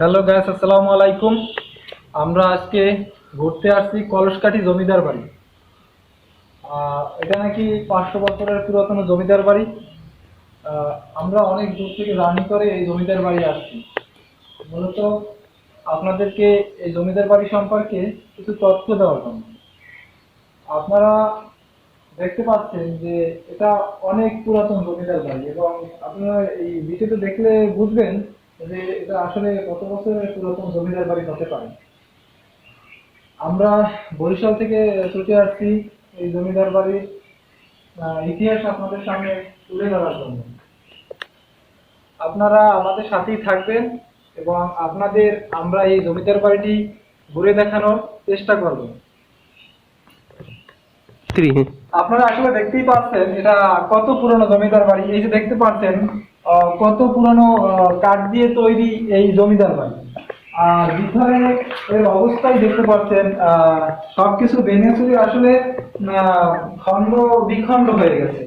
Hello guys আসসালামু আলাইকুম আমরা আজকে ঘুরতে আসছি কলসকাঠি জমিদার বাড়ি। এটা নাকি পাঁচশো বছরের পুরাতন জমিদার বাড়ি। আমরা অনেক দূর থেকে জার্নি করে এই জমিদার বাড়ি আসছি। মূলত আপনাদেরকে এই জমিদার বাড়ি সম্পর্কে কিছু তথ্য দেওয়ার জন্য। আপনারা দেখতে পাচ্ছেন যে এটা অনেক পুরাতন জমিদার বাড়ি এবং আপনারা এই ভিডিওতে দেখলে বুঝবেন যে এটা আসলে কত বছরের পুরাতন জমিদার বাড়ি হতে পারে। আমরা বরিশাল থেকে ছুটে আসছি এই জমিদার বাড়ির ইতিহাস আপনাদের সামনে তুলে ধরার জন্য। আপনারা আমাদের সাথেই থাকবেন এবং আপনাদের আমরা এই জমিদার বাড়িটি ঘুরে দেখানোর চেষ্টা করব। আপনারা আসলে দেখতেই পাচ্ছেন এটা কত পুরনো জমিদার বাড়ি এই যে দেখতে পাচ্ছেন কত পুরনো কাঠ দিয়ে তৈরি এই জমিদার বাড়ি আর ভিতরে এর অবস্থাই দেখতে পাচ্ছেন আহ, সবকিছু ভেঙে চুরে আসলে খণ্ড বিখণ্ড হয়ে গেছে।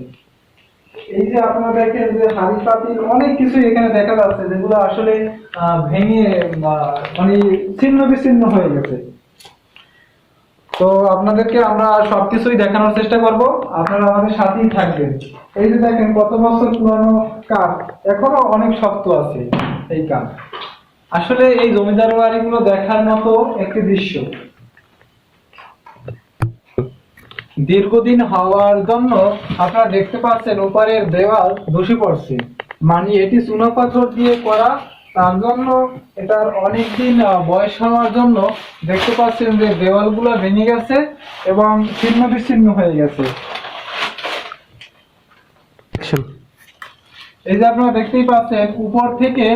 এই যে আপনারা দেখেন যে হাড়ি অনেক কিছু এখানে দেখা যাচ্ছে যেগুলো আসলে ভেঙে মানে ছিন্ন বিচ্ছিন্ন হয়ে গেছে। তো আপনাদেরকে আমরা সবকিছুই দেখানোর চেষ্টা করব। আপনারা আমাদের সাথেই থাকবেন। এই যে দেখেন, কত বছর পুরানো কাঠ? এখনও অনেক শক্ত আছে এই কাঠ। আসলে এই জমিদার বাড়িগুলো দেখার মতো একটি দৃশ্য। দীর্ঘদিন হওয়ার জন্য আপনারা দেখতে পাচ্ছেন ওপারের দেওয়াল ধসে পড়ছে। মানে এটি চুনাপাথর দিয়ে করা তার জন্য এটার অনেকদিন বয়স হওয়ার জন্য দেখতে পাচ্ছেন যে দেওয়ালগুলো ভেঙে গেছে এবং ছিন্ন বিচ্ছিন্ন হয়ে গেছে। এই যে আপনারা দেখতেই পাচ্ছেন উপর থেকে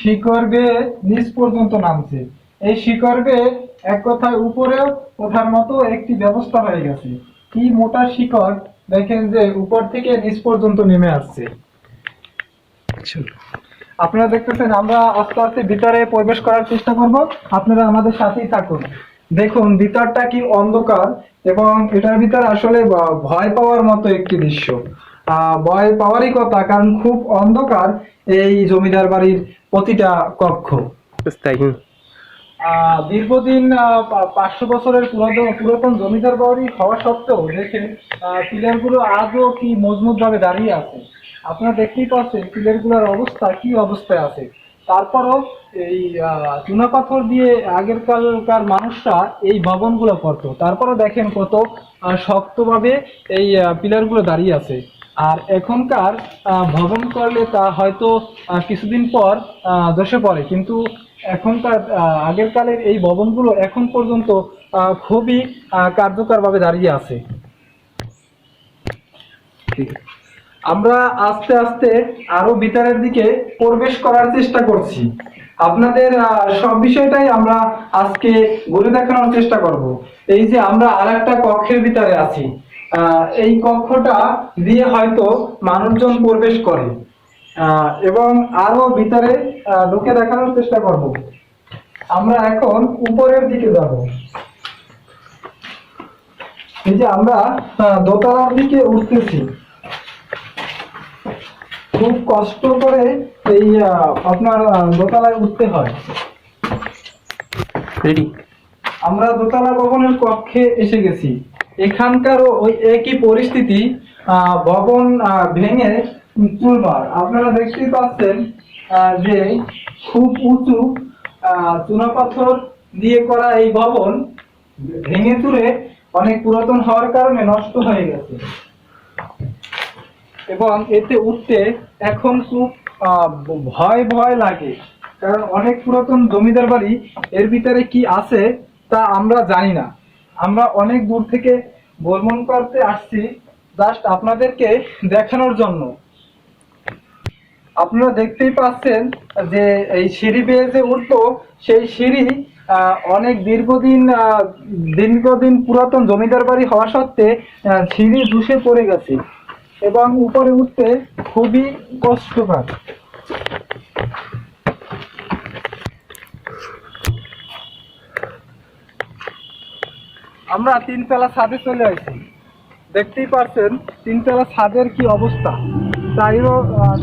শিকড় বেয়ে নিচ পর্যন্ত নামছে। এই শিকড় বেয়ে এক কথায় উপরেও ওঠার মতো একটি ব্যবস্থা হয়ে গেছে। কি মোটা শিকড় দেখেন যে উপর থেকে নিচ পর্যন্ত নেমে আসছে। আপনারা দেখতেছেন আমরা আস্তে আস্তে ভিতরে প্রবেশ করার চেষ্টা করব। আপনারা আমাদের সাথেই থাকুন। দেখুন ভিতরটা কি অন্ধকার এবং এটার ভিতর আসলে ভয় পাওয়ার মতো একটি দৃশ্য। ভয় পাওয়ারই কথা কারণ খুব অন্ধকার এই জমিদার বাড়ির প্রতিটা কক্ষ। আহ, দীর্ঘদিন পাঁচশো বছরের পুরাতন পুরাতন জমিদার বাড়ি হওয়া সত্ত্বেও দেখেন পিলারগুলো আজও কি মজবুত ভাবে দাঁড়িয়ে আছে। আপনারা দেখতেই পাচ্ছেন পিলারগুলোর অবস্থা, কি অবস্থায় আছে। তারপরও এই চুনা পাথর দিয়ে আগের কালকার মানুষরা এই ভবনগুলো করতো। তারপরও দেখেন কত শক্তভাবে এই পিলারগুলো দাঁড়িয়ে আছে। আর এখনকার ভবন করলে তা হয়তো কিছুদিন পর ধসে পড়ে। কিন্তু এখনকার আগের কালের এই ভবনগুলো এখন পর্যন্ত খুবই কার্যকরভাবে দাঁড়িয়ে আছে। আমরা আস্তে আস্তে আরও ভিতরের দিকে প্রবেশ করার চেষ্টা করছি। আপনাদের সব বিষয়টাই আমরা আজকে ঘুরে দেখানোর চেষ্টা করব। এই যে আমরা আর একটা কক্ষের ভিতরে আছি এই কক্ষটা দিয়ে হয়তো মানুষজন প্রবেশ করে। এবং আরও ভিতরে ঢুকে দেখানোর চেষ্টা করব। আমরা এখন উপরের দিকে যাব। এই যে আমরা দোতলার দিকে উঠতেছি। খুব কষ্ট করে এই আপনার দোতলায় উঠতে হয়। রেডি আমরা দোতলা ভবনের কক্ষে এসে গেছি। এখানকারও ওই একই পরিস্থিতি ভবন ভেঙে চুরমার আপনারা দেখতেই পাচ্ছেন আহ, যে খুব উঁচু আহ, চুনাপাথর দিয়ে করা এই ভবন ভেঙে চুরে অনেক পুরাতন হওয়ার কারণে নষ্ট হয়ে গেছে। এবং এতে উঠতে এখন খুব ভয় ভয় লাগে। কারণ অনেক পুরাতন জমিদার বাড়ি এর ভিতরে কি আছে তা আমরা জানি না। আমরা অনেক দূর থেকে ভ্রমণ করতে আসছি জাস্ট আপনাদেরকে দেখানোর জন্য। আপনারা দেখতেই পাচ্ছেন যে এই সিঁড়ি বেয়ে যে উঠতো সেই সিঁড়ি অনেক দীর্ঘদিন দীর্ঘদিন পুরাতন জমিদার বাড়ি হওয়া সত্ত্বে সিঁড়ি ধসে পড়ে গেছে। এবং উপরে উঠতে খুবই কষ্টকর। আমরা তিনতলা ছাদে চলে আসি। দেখতেই পাচ্ছেন তিনতলা ছাদের কি অবস্থা। চারো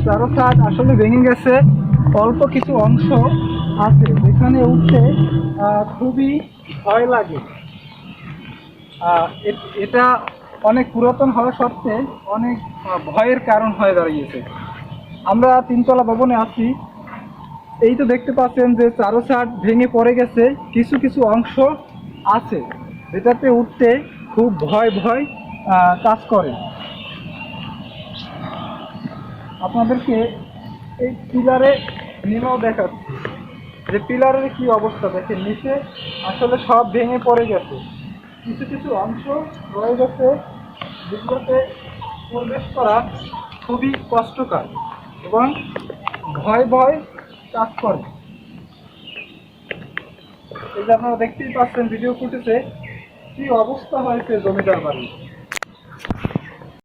চারো ছাদ আসলে ভেঙে গেছে, অল্প কিছু অংশ আছে। যেখানে উঠতে খুবই ভয় লাগে। এটা অনেক পুরাতন হওয়া সত্ত্বে অনেক ভয়ের কারণ হয়ে দাঁড়িয়েছে। আমরা তিনতলা ভবনে আছি। এই তো দেখতে পাচ্ছেন যে চারো ছাদ ভেঙে পড়ে গেছে। কিছু কিছু অংশ আছে যেটাতে উঠতে খুব ভয় ভয় কাজ করে। আপনাদেরকে এই পিলারে নেমেও দেখাচ্ছি। যে পিলারের কি অবস্থা দেখেন, নিচে আসলে সব ভেঙে পড়ে গেছে। কিছু কিছু অংশ রয়ে গেছে। যেগুলোতে প্রবেশ করা খুবই কষ্টকর এবং ভয় ভয় কাজ করে। এই যে আপনারা দেখতেই পাচ্ছেন ভিডিও ফুটেছে কি অবস্থা হয়েছে জমিদার বাড়ি